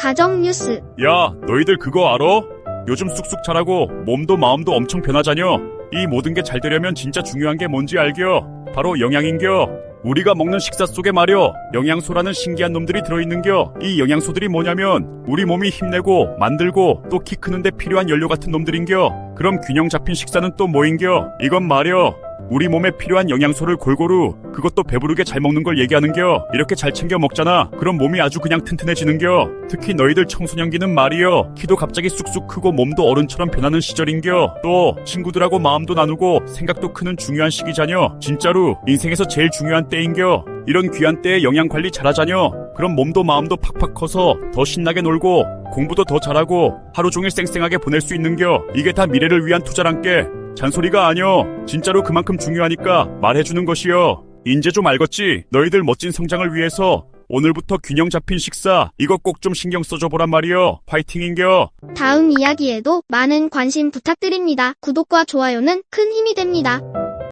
가정 뉴스. 야, 너희들 그거 알아? 요즘 쑥쑥 자라고 몸도 마음도 엄청 변하자녀. 이 모든 게 잘 되려면 진짜 중요한 게 뭔지 알겨? 바로 영양인겨. 우리가 먹는 식사 속에 말여 영양소라는 신기한 놈들이 들어있는겨. 이 영양소들이 뭐냐면 우리 몸이 힘내고 만들고 또 키 크는데 필요한 연료 같은 놈들인겨. 그럼 균형 잡힌 식사는 또 뭐인겨? 이건 말여 우리 몸에 필요한 영양소를 골고루 그것도 배부르게 잘 먹는 걸 얘기하는겨. 이렇게 잘 챙겨 먹잖아. 그럼 몸이 아주 그냥 튼튼해지는겨. 특히 너희들 청소년기는 말이여 키도 갑자기 쑥쑥 크고 몸도 어른처럼 변하는 시절인겨. 또 친구들하고 마음도 나누고 생각도 크는 중요한 시기자녀. 진짜로 인생에서 제일 중요한 때인겨. 이런 귀한 때에 영양 관리 잘하자녀. 그럼 몸도 마음도 팍팍 커서 더 신나게 놀고 공부도 더 잘하고 하루 종일 쌩쌩하게 보낼 수 있는겨. 이게 다 미래를 위한 투자란께 잔소리가 아니여. 진짜로 그만큼 중요하니까 말해주는 것이여. 인제 좀 알겠지? 너희들 멋진 성장을 위해서 오늘부터 균형 잡힌 식사 이거 꼭 좀 신경 써줘 보란 말이여. 화이팅인겨. 다음 이야기에도 많은 관심 부탁드립니다. 구독과 좋아요는 큰 힘이 됩니다.